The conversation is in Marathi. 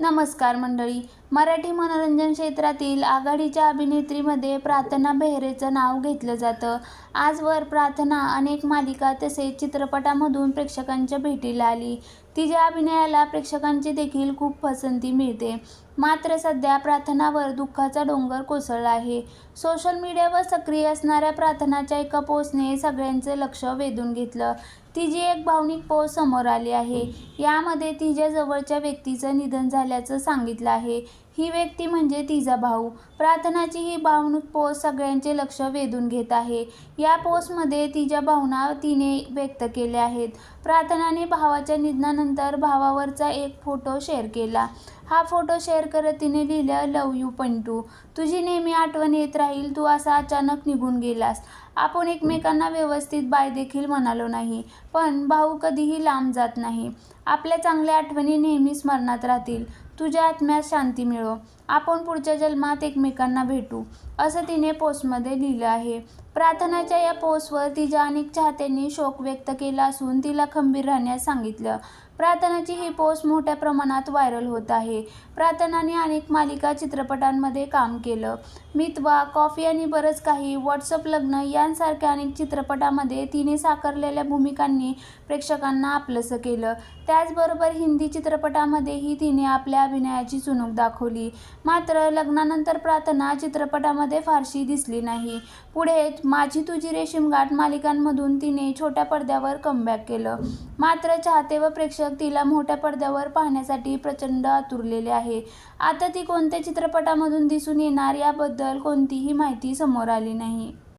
नमस्कार मंडळी. मराठी मनोरंजन क्षेत्रातील आघाडीच्या अभिनेत्रीमध्ये प्रार्थना बेहरेचं नाव घेतलं जातं. आजवर प्रार्थना अनेक मालिका तसेच चित्रपटामधून प्रेक्षकांच्या भेटीला आली. तिच्या अभिनयाला प्रेक्षकांची देखील खूप पसंती मिळते. मात्र सध्या प्रार्थनावर दुःखाचा डोंगर कोसळला आहे. सोशल मीडियावर सक्रिय असणाऱ्या प्रार्थनाच्या एका पोस्टने सगळ्यांचं लक्ष वेधून घेतलं. तिची एक भावनिक पोस्ट समोर आली आहे. यामध्ये तिच्या जवळच्या व्यक्तीचं निधन झाल्याचं सांगितलं आहे. ही व्यक्ती म्हणजे तिचा भाऊ. प्रार्थनाची ही भावनिक पोस्ट सगळ्यांचे लक्ष वेधून घेत आहे. या पोस्टमध्ये तिच्या भावना तिने व्यक्त केल्या आहेत. प्रार्थनाने भावाच्या निधनानंतर भावावरचा एक फोटो शेअर केला. हा फोटो शेअर करत तिने लिहिलं लव यू पंटू. तुझी नेहमी आठवण येत राहील तू असा अचानक निघून गेलास. आपण एकमेकांना व्यवस्थित बाय देखील म्हणालो नाही पण भाऊ कधीही लांब जात नाही. आपल्या चांगल्या आठवणी नेहमी स्मरणात राहतील. तुझ्या आत्म्यात शांती मिळो. आपण पुढच्या जन्मात एकमेकांना भेटू. असं तिने पोस्टमध्ये लिहिलं आहे. प्रार्थनाच्या या पोस्टवर तिच्या अनेक चाहत्यांनी शोक व्यक्त केला असून तिला खंबीर राहण्यास सांगितलं. प्रार्थनाची ही पोस्ट मोठ्या प्रमाणात व्हायरल होत आहे. प्रार्थनाने अनेक मालिका चित्रपटांमध्ये काम केलं. मितवा कॉफी आणि बरंच काही व्हॉट्सअप लग्न यांसारख्या अनेक चित्रपटामध्ये तिने साकारलेल्या भूमिकांनी प्रेक्षकांना आपलंसं केलं. त्याचबरोबर हिंदी चित्रपटामध्येही तिने आपल्या अभिनयाची चुणूक दाखवली. मात्र लग्नानंतर प्रार्थना चित्रपटामध्ये फारशी दिसली नाही. पुढे माझी तुझी रेशीमगाठ मालिकांमधून तिने छोट्या पडद्यावर कमबॅक केलं. मात्र चाहते व प्रेक्षक तिला मोठ्या पडद्यावर पाहण्यासाठी प्रचंड आतुरलेले आहे. आता ती कोणत्या चित्रपटामधून दिसून येणार याबद्दल कोणतीही माहिती समोर आली नाही.